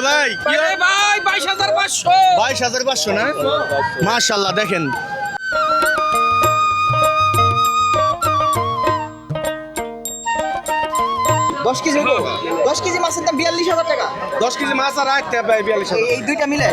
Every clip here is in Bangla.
ভাই। ভাই বাইশ হাজার পাঁচশো। বাইশ হাজার পাঁচশো না? মাশাল্লাহ দেখেন। দশ কেজি দশ কেজি মাছের দাম বিয়াল্লিশ হাজার টাকা। দশ কেজি মাছ আর রাখতে বিয়াল্লিশ এই- এই দুইটা মিলে?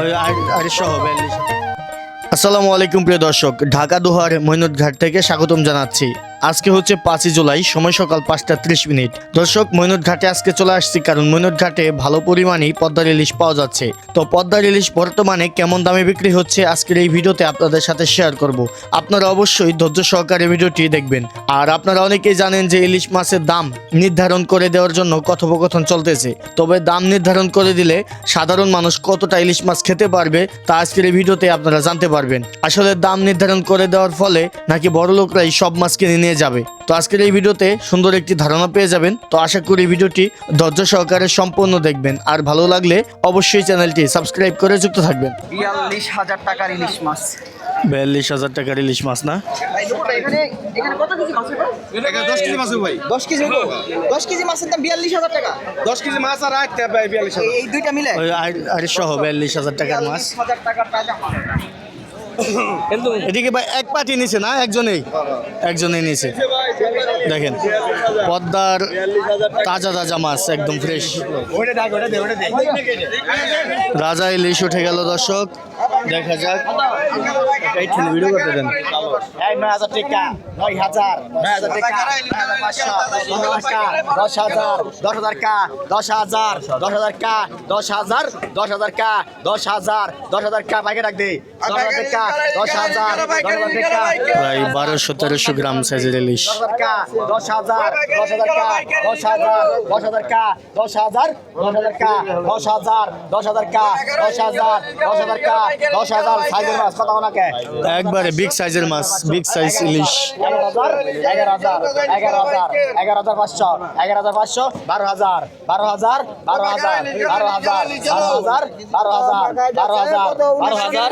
আসসালামু আলাইকুম প্রিয় দর্শক ঢাকা দোহার মৈনট ঘাট থেকে স্বাগতম জানাচ্ছি। আজকে হচ্ছে পাঁচই জুলাই, সময় সকাল পাঁচটা ত্রিশ মিনিট। দর্শক মৈনট ঘাটে আজকে চলে আসছি কারণ মৈনট ঘাটে ভালো পরিমাণেই পদ্মার ইলিশ পাওয়া যাচ্ছে। তো পদ্মার ইলিশ বর্তমানে কেমন দামে বিক্রি হচ্ছে আজকের এই ভিডিওতে আপনাদের সাথে শেয়ার করব। আপনারা অবশ্যই ধৈর্য সহকারে ভিডিওটি দেখবেন। আর আপনারা অনেকেই জানেন যে ইলিশ মাছের দাম নির্ধারণ করে দেওয়ার জন্য কথোপকথন চলতেছে। তবে দাম নির্ধারণ করে দিলে সাধারণ মানুষ কতটা ইলিশ মাছ খেতে পারবে তা আজকের এই ভিডিওতে আপনারা জানতে পারবেন। আসলে দাম নির্ধারণ করে দেওয়ার ফলে নাকি বড় লোকরাই সব মাছ কিনে নিয়ে যাবে। তো আজকের এই ভিডিওতে সুন্দর একটি ধারণা পেয়ে যাবেন। তো আশা করি ভিডিওটি ধৈর্য সহকারে সম্পূর্ণ দেখবেন। আর ভালো লাগলে অবশ্যই চ্যানেলটি সাবস্ক্রাইব করে যুক্ত থাকবেন। বিয়াল্লিশ হাজার টাকার ইলিশ মাছ। বিয়াল্লিশ হাজার মাছ আড়াইশো টাকার মাছ। এদিকে ভাই এক পাটি নিছে না? একজনেই? একজনেই নিছে। দেখেন, পদ্মার তাজা তাজা মাছ, একদম ফ্রেশ রাজা ইলিশ উঠে গেল দর্শক। দেখা যাক। ভিডিও করতে দেন টাকা টাকা দশ হাজার দশ হাজার কা, দশ হাজার দশ হাজার কা, দশ হাজার দশ হাজার কা দশ হাজার দশ হাজার কা, বাইকে ডাক দে। প্রায় বারোশো তেরোশো গ্রাম সাইজের ইলিশ দশ হাজার দশ হাজার দশ হাজার দশ হাজার কা দশ হাজার দশ হাজার কা দশ হাজার দশ হাজার কা দশ হাজার দশ হাজার কা দশ হাজার সাইজের মাছ কথা ওনাকে একবারে বিগ সাইজের মাছ বিগ সাইজ ইলিশ এগারো হাজার এগারো হাজার এগারো হাজার এগারো হাজার পাঁচশো এগারো হাজার পাঁচশো বারো হাজার বারো হাজার বারো হাজার বারো হাজার বারো হাজার বারো হাজার বারো হাজার বারো হাজার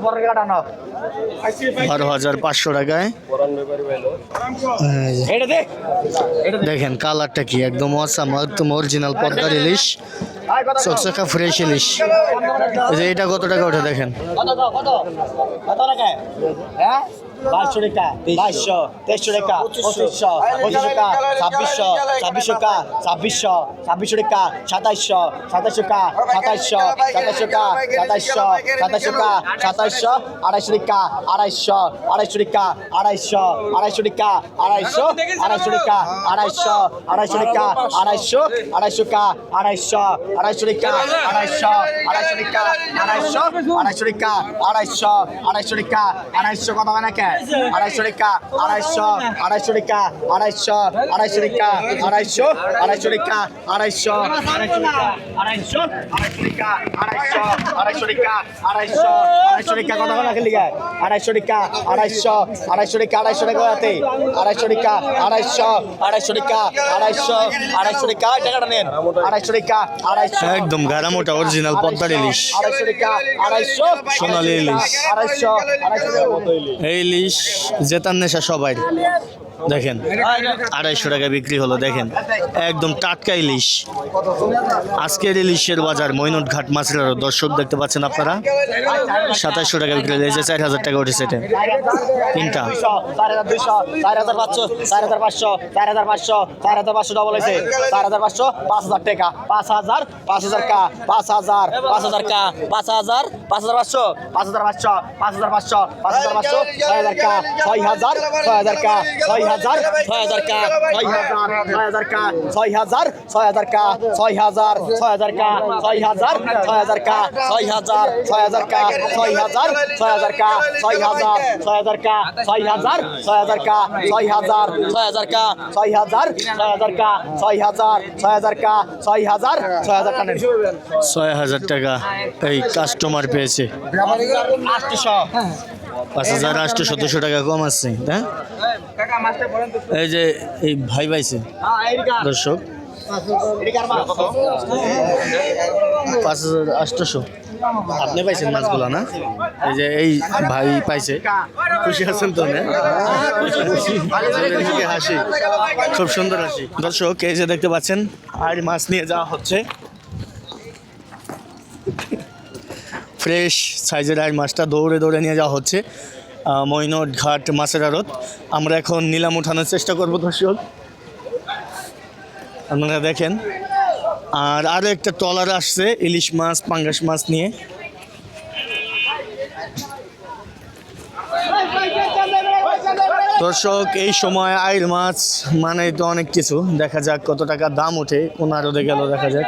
বারো হাজার পাঁচশো টাকায়। দেখেন কালারটা কি একদম অসাম একদম অরিজিনাল পদ্মার ইলিশ। চকচকা ফ্রেশ ইলিশ যে এটা কত টাকা ওঠে দেখেন হ্যাঁ বাইশশো টাকা বাইশশো তেইশশো টাকা পঁচিশশো পঁচিশশো টাকা ছাব্বিশশো ছাব্বিশশো টাকা ছাব্বিশশো ছাব্বিশশো টাকা সাতাইশশো সাতাইশশো টাকা সাতাইশশো সাতাইশশো টাকা সাতাইশশো সাতাইশশো টাকা সাতাইশশো আড়াইশো টাকা আড়াইশো আড়াইশো টাকা আড়াইশো আড়াইশো আড়াইশো টাকা আড়াইশো আড়াইশো আড়াইশো আড়াইশো টাকা আড়াইশো আড়াইশো টাকা আড়াইশো আড়াইশো টাকা আড়াইশো আড়াইশো টাকা আড়াইশো আড়াইশো টাকা আড়াইশো কথা মানে কে আড়াইশো টাকা আড়াইশো আড়াইশো টাকা আড়াইশো আড়াইশো টাকা আড়াইশো আড়াইশো টাকা আড়াইশো আড়াইশো টাকা আড়াইশো আড়াইশো টাকা আড়াইশো আড়াইশো টাকা আড়াইশো আড়াইশো টাকা কথা বলা খেলি গায় আড়াইশো টাকা আড়াইশো আড়াইশো টাকা আড়াইশো টাকা হাতে আড়াইশো টাকা আড়াইশো আড়াইশো টাকা আড়াইশো আড়াইশো টাকা টাকাটা নেন আড়াইশো টাকা আড়াইশো একদম গাড়া মোটা অরিজিনাল পদ্মার ইলিশ। সোনালি ইলিশ। এই ইলিশ জেতার নেশা সবাই। দেখেন আড়াইশো টাকা বিক্রি হলো দেখেন একদম টাটকা ইলিশ আজকের ইলিশের বাজার মৈনট ঘাট মাছের আড়ত। দর্শক দেখতে পাচ্ছেন আপনারা সাতাশশো টাকা বিক্রি হলো এই চার হাজার টাকা উঠেছে এটা তিনটা চার হাজার পাঁচশো চার হাজার পাঁচশো চার হাজার পাঁচশো চার হাজার পাঁচশো ডবল হয়েছে চার হাজার পাঁচশো পাঁচ হাজার টাকা পাঁচ হাজার পাঁচ হাজার কা পাঁচ হাজার পাঁচ হাজার কা পাঁচ হাজার পাঁচ হাজার পাঁচশো পাঁচ হাজার পাঁচশো পাঁচ হাজার পাঁচশো পাঁচ হাজার পাঁচশো ছয় হাজার কা ছয় হাজার ছয় হাজার কা ছয় হাজার ছয় হাজার কা ছয় হাজার ছয় হাজার কা ছয় হাজার ছয় হাজার কা ছয় হাজার ছয় হাজার কা ছয় হাজার ছয় হাজার কা ছয় হাজার ছয় হাজার কা ছয় হাজার ছয় হাজার কা ছয় হাজার ছয় হাজার কা ছয় হাজার ছয় হাজার কা ছয় হাজার ছয় হাজার কা ছয় হাজার ছয় হাজার কা ছয় হাজার ছয় হাজার কা ছয় হাজার টাকা এই কাস্টমার পেয়েছে আটশো পাঁচ হাজার আটশো সতেরোশো টাকা কম আসছে হ্যাঁ? এই যে এই ভাই পাইছে দর্শক। পাঁচ হাজার আটশোশো আপনি পাইছেন মাছগুলো না? এই যে এই ভাই পাইছে। খুশি আছেন তো হাসি। খুব সুন্দর হাসি। দর্শক এই যে দেখতে পাচ্ছেন আর মাছ নিয়ে যাওয়া হচ্ছে। ফ্রেশ সাইজের আর মাছটা দৌড়ে দৌড়ে নিয়ে যাওয়া হচ্ছে মৈনট ঘাট মাছের আড়ত। আমরা এখন নিলাম উঠানোর চেষ্টা করব, দর্শক। আপনারা দেখেন, আর আরও একটা ট্রলার আসছে, ইলিশ মাছ, পাঙ্গাস মাছ নিয়ে। দর্শক, এই সময় আইল মাছ মানে তো অনেক কিছু। দেখা যাক কত টাকা দাম ওঠে কোন আড়তে গেল, দেখা যাক।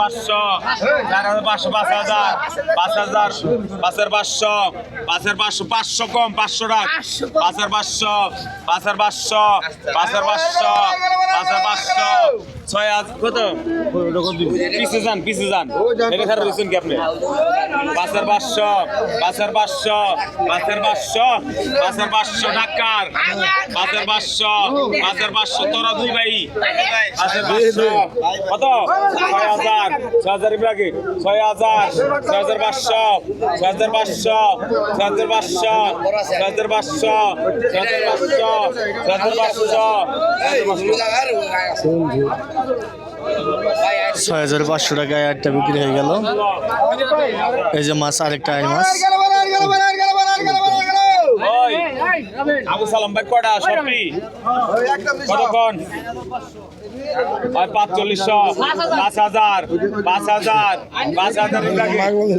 পাঁচশো চার হাজার পাঁচশো পাঁচ হাজার পাঁচ হাজার পাঁচের পাঁচশো পাঁচের পাঁচশো পাঁচশো কম পাঁচশো টাকা পাঁচের পাঁচশো পাঁচের পাঁচশো পাঁচের পাঁচশো পাঁচের পাঁচশো। ছয় হাজার কত? পিসে যান পিসে যান। এটা খারাপ রয়েছেন কি আপনি? পাঁচের পাঁচশো পাঁচের পাঁচশো পাঁচের পাঁচশো পাঁচের পাঁচশো ডাক্তার পাঁচের পাঁচশো পাঁচের পাঁচশো তোরা দুই ভাই। পাঁচের পাঁচশো। কত? ছয় হাজার ছয় হাজার লাগে ছয় হাজার ছয় হাজার পাঁচশো, ছয় হাজার পাঁচশো, ছয় হাজার পাঁচশো, ছয় হাজার পাঁচশো, ছয় হাজার পাঁচশো, ছয় হাজার পাঁচশো। ছয় হাজার পাঁচশো টাকায় একটা বিক্রি হয়ে গেল। এই যে মাছ আরেকটা আই মাছ। আবু সালাম ভাই কটা সবটি কতক্ষণ? পাঁচচল্লিশশো পাঁচ হাজার পাঁচ হাজার পাঁচ হাজার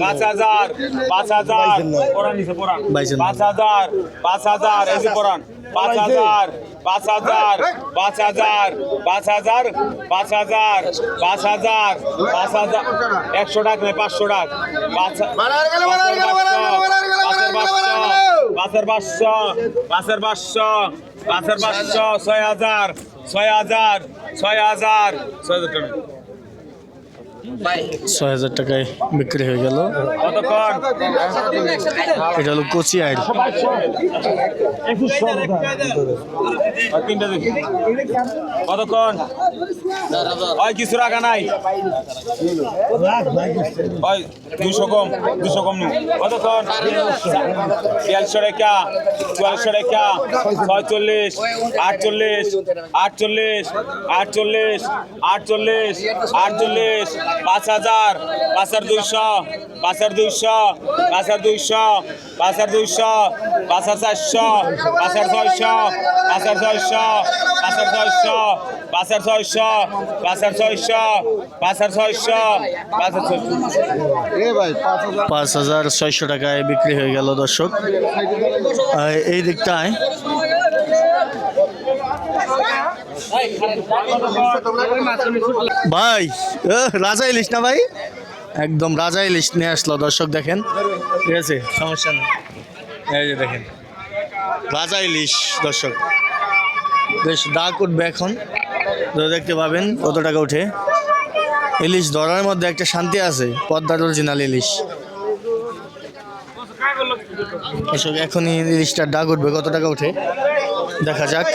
পাঁচ হাজার পাঁচ হাজার পড়ান নিচে পড়ান পাঁচ হাজার পাঁচ হাজার পড়ান পাঁচ হাজার পাঁচ হাজার পাঁচ হাজার পাঁচ হাজার পাঁচ হাজার পাঁচ হাজার পাঁচ হাজার একশো টাকা নয় পাঁচশো টাকা পাঁচ পাঁচের পাঁচশো পাঁচের পাঁচশো পাঁচের পাঁচশো ছয় হাজার ছয় হাজার ছয় হাজার। ছয় হাজার টাকা। ছয় হাজার টাকায় বিক্রি হয়ে গেল। এটা হলো কচি আইল। আর তিনটা দেখি। কতক্ষণ? ওই কিছু রাখা নাই। ওই দুশো কম দুশো কম নি কতক্ষণ? বিয়াল্লিশশো রেখা চুয়াল্লিশশো রেখা ছয়চল্লিশ আটচল্লিশ আটচল্লিশ আটচল্লিশ আটচল্লিশ আটচল্লিশ পাঁচ হাজার পাঁচ হাজার দুইশো পাঁচ হাজার দুইশো পাঁচ হাজার দুইশো পাঁচ হাজার দুইশো পাঁচ হাজার চারশো পাঁচ হাজার ছয়শো পাঁচ হাজার ছয়শো পাঁচ হাজার ছয়শো পাঁচ হাজার ছয়শো পাঁচ হাজার ছয়শো। পাঁচ হাজার ছয়শো পাঁচ হাজার। ছয়শো পাঁচ হাজার ছয়শো টাকায় বিক্রি হয়ে গেল দর্শক। এই দিকটায় ভাই ও, রাজা ইলিশ না ভাই? একদম রাজা ইলিশ নিয়ে আসলো দর্শক দেখেন। ঠিক আছে সমস্যা নেই। এই যে দেখেন রাজা ইলিশ দর্শক। বেশ দাগ উঠবে এখন দেখতে পাবেন কত টাকা উঠে ইলিশ ধরার মধ্যে একটা শান্তি আছে পদ্মার অরিজিনাল ইলিশ এসব এখনই ইলিশটার ডাক উঠবে কত টাকা উঠে দেখা যাক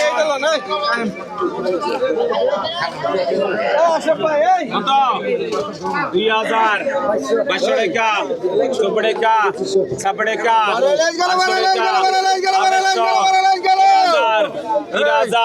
দুই হাজার পাঁচশো টাকা ছশো টাকা সাতশো টাকা আটশো টাকা আড়াইশো হাজার তিন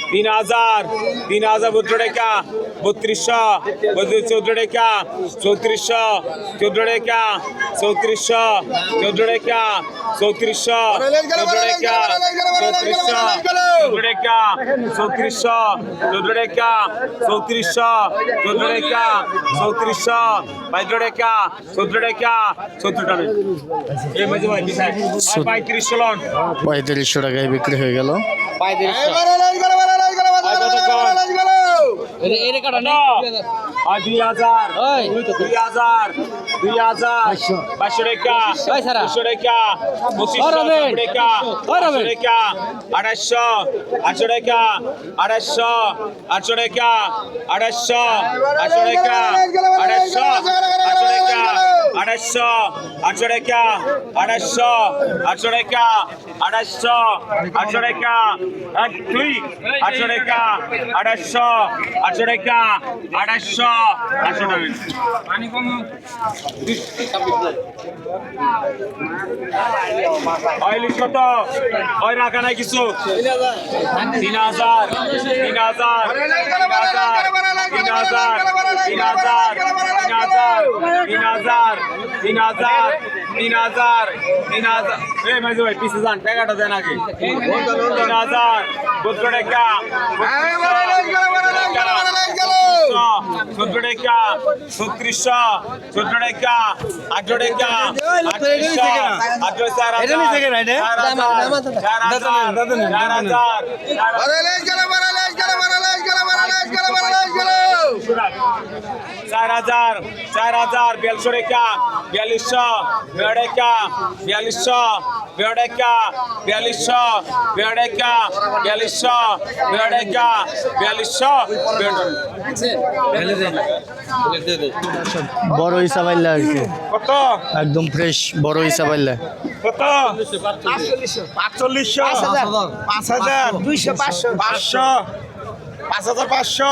তিন হাজার তিন হাজার বত্র টাকা বত্রিশশো বত্রিশ চৌদ্দ টাকা চৌত্রিশশো চৌদ্দ টাকা চৌত্রিশশো চৌদ্দ টাকা চৌত্রিশশো চৌদ্দ টাকা চৌত্রিশশো চৌদ্দ টাকা চৌত্রিশশো চৌদ্দ টাকা চৌত্রিশশো চৌদ্দ টাকা চৌত্রিশশো বাইদ্র টাকা চৌদ্দ টাকা চৌদ্দ টাকা এই মাঝে ভাই বিশাল। পঁয়ত্রিশশো লন। পঁয়ত্রিশশো টাকায় বিক্রি হয়ে গেল। আর আড়াইশো। আটশো রেখা। আড়াইশো। আটশো রেখা। আড়াইশো। আটশো রেখা। আড়াইশো। আটশো রেখা। আড়াইশো আটশো টাকা আড়াইশো আটশো টাকা আড়াইশো আটশো টাকা এক, দুই আটশো টাকা আড়াইশো আটশো টাকা আড়াইশো আটশো টাকা অয়েল কত? ওই রাখা নাই কিছু? তিন তিন হাজার তিন হাজার তিন হাজার তিন হাজার তিন হাজার তিন হাজার তিন হাজার তিন হাজার তিন হাজার। এই মাঝে ভাই পিছিয়ে যান টাকাটা দেন আগে। তিন হাজার চোদ্দ টাকা। চোদ্দ টাকা ছত্রিশশো চোদ্দ টাকা আঠারো টাকা আঠারো চার হাজার চার হাজার চার হাজার। চার হাজার চার হাজার হাজার হাজার বিয়াল্লিশশো রেখা বিয়াল্লিশশো বেড়েকা বিয়াল্লিশশো বেড়েকা বিয়াল্লিশশো বেড়েকা বিয়াল্লিশশো বেড়েকা বিয়াল্লিশশো বড় ইসাবাইল্লা কি। কত? একদম ফ্রেশ বড় ইসাবাইল্লা কত? পাঁচচল্লিশশো পাঁচ হাজার। দুইশো পাঁচশো। পাঁচশো। পাঁচ হাজার পাঁচশো।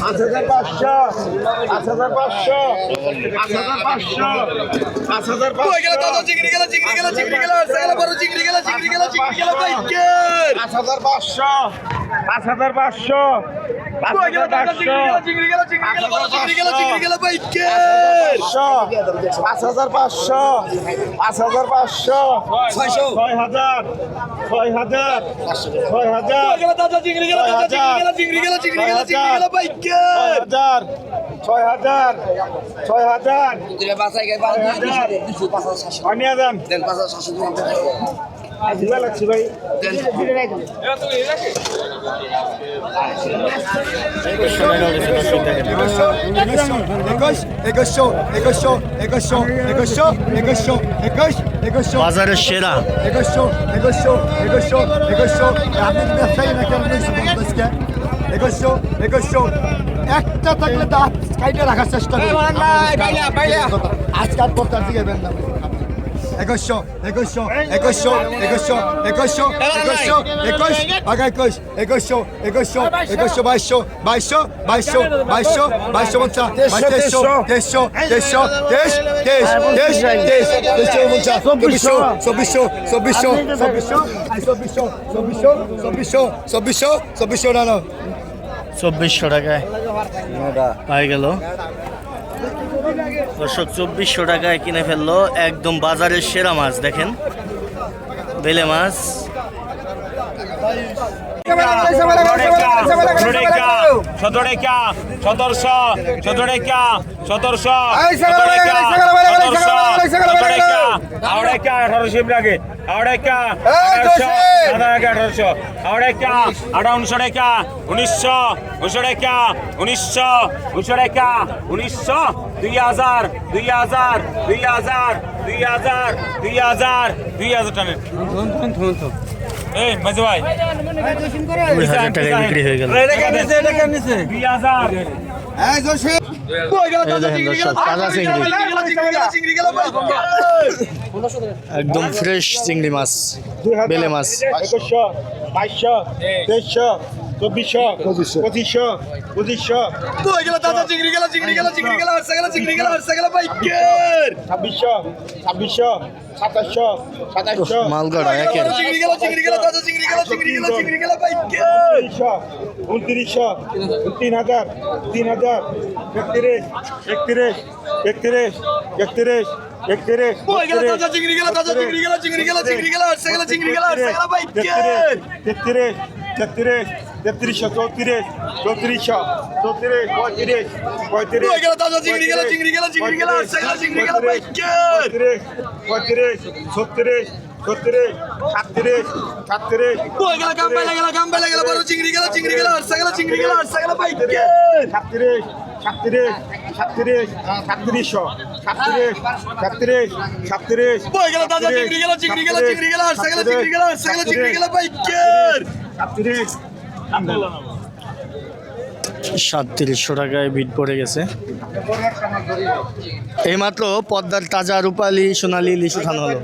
পাঁচ হাজার পাঁচশো পাঁচ হাজার পাঁচশো পাঁচ হাজার পাঁচশো পাঁচ হাজার পাঁচশো গেল দাদা চিংড়ি গেল চিংড়ি গেল চিংড়ি গেল সেগেল বড় চিংড়ি গেল চিংড়ি গেল চিংড়ি গেল পাঁচ হাজার পাঁচশো পাঁচ হাজার পাঁচশো পাঁচ হাজার পাঁচশো চিংড়ি গেল চিংড়ি গেল চিংড়ি গেল চিংড়ি গেল পাঁচ হাজার পাঁচশো পাঁচ হাজার পাঁচশো ছয়শো ছয় হাজার ছয় হাজার ছয় হাজার দাদা চিংড়ি গেল চিংড়ি গেল চিংড়ি গেল চিংড়ি গেল চিংড়ি গেল ভাই হাজার ছয় হাজার ছয় হাজার। লাগছি ভাই। বাজারের সেরা। আপনি ব্যবসায়ী নাকি একুশশো একুশশো একটা থাকলে দাঁত কাইটে রাখার চেষ্টা করুন আজকাল পড়তার দিকে বেন না একুশশো একুশশো একুশশো একুশশো একুশশো একুশশো একুশ আগা একুশ একুশশো একুশশো একুশশো বাইশশো বাইশশো বাইশশো বাইশশো বাইশশো পঞ্চাশ তেইশশো তেইশশো তেইশশো তেইশ তেইশ তেইশ তেইশ তেইশশো পঞ্চাশ চব্বিশশো চব্বিশশো চব্বিশশো চব্বিশশো চব্বিশশো চব্বিশশো চব্বিশশো চব্বিশশো চব্বিশশো না চব্বিশশো টাকায়। পাই গেল। দর্শক চব্বিশশো টাকায় কিনে ফেলল একদম বাজারের সেরা মাছ দেখেন। বেলে মাছ। সতেরোটা সতেরোশো সতেরোটা সতেরোশো আড়াইকা আঠারোশো আগে। আড়াইকা আঠারোশো। আঠারোশো। আড়াইকা আড়া উনিশশো টাকা উনিশশো। উনিশশো টাকা উনিশশো। উনিশশো টাকা উনিশশো। দুই হাজার। দুই হাজার। দুই হাজার। দুই হাজার। দুই হাজার। দুই হাজার টাকা। এই মাঝে ভাই। দুই হাজার টাকায় বিক্রি হয়ে গেল। দুই হাজার একদম ফ্রেশ চিংড়ি মাছ বেলে মাছ। বাইশশো তেইশশো চব্বিশশো পঁচিশশো। পঁচিশশো কই গেল দাদা চিংড়ি গেল চিংড়ি গেল চিংড়ি গেল হারসা গেল চিংড়ি গেল হারসা গেল বাইকের ছাব্বিশশো ছাব্বিশশো সাতাশশো সাতাশশো মালগাড়া একের চিংড়ি গেল চিংড়ি গেল দাদা চিংড়ি গেল চিংড়ি গেল চিংড়ি গেল বাইকের উনত্রিশশো তিন হাজার তিন হাজার একত্রিশ একত্রিশ একত্রিশ একত্রিশ একত্রিশ কই গেল দাদা চিংড়ি গেল দাদা চিংড়ি গেল চিংড়ি গেল চিংড়ি গেল হারসা গেল চিংড়ি গেল হারসা গেল বাইকের তেত্রিশ তেত্রিশ তেত্রিশশো চৌত্রিশ চৌত্রিশশো চৌত্রিশ পঁয়ত্রিশ পঁয়ত্রিশ পঁয়ত্রিশ পঁয়ত্রিশ ছত্রিশ ছত্রিশ সাতত্রিশ সাতত্রিশ সাতত্রিশ সাতত্রিশ সাতত্রিশ সাতত্রিশশো সাতত্রিশ সাতত্রিশ সাতত্রিশ সাতত্রিশ সাতত্রিশ সাতত্রিশশো টাকায় বিট পড়ে গেছে। এইমাত্র পদ্মার তাজা রূপালী, সোনালী ইলিশ উঠানো হলো।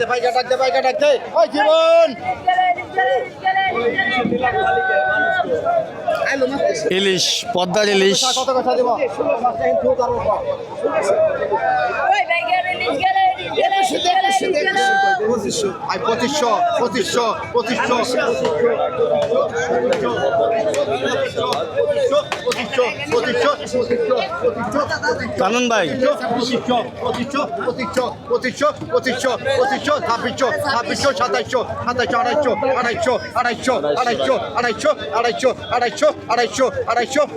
ইলিশ, পদ্মার ইলিশ। পঁচিশশো পঁচিশশো পঁচিশশো পঁচিশশো। Vamos. কানন ভাই ছাব্বিশশো ছাব্বিশশো সাতাইশশো সাতাইশশো আড়াইশো আড়াইশো আড়াইশো আড়াইশো আড়াইশো আড়াইশো আড়াইশো আড়াইশো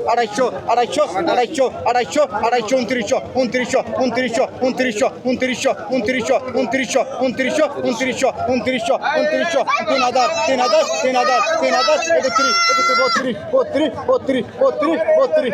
আড়াইশো আড়াইশো আড়াইশো আড়াইশো আড়াইশো উনত্রিশশো উনত্রিশশো উনত্রিশশো উনত্রিশশো উনত্রিশশো উনত্রিশশো উনত্রিশশো উনত্রিশশো উনত্রিশশো উনত্রিশশো উনত্রিশশো তিন হাজার তিন হাজার তিন হাজার তিন হাজার একত্রিশ একত্রিশ বত্রিশ বত্রিশ বত্রিশ বত্রিশ বত্রিশ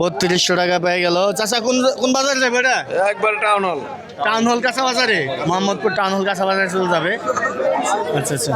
বত্রিশশো টাকা। পেয়ে গেল। চাচা কোন কোন বাজারে যাবে এটা? একবার টাউন হল টাউন হল কাঁচা বাজারে? মোহাম্মদপুর টাউন হল কাঁচা বাজারে চলে যাবে। আচ্ছা আচ্ছা।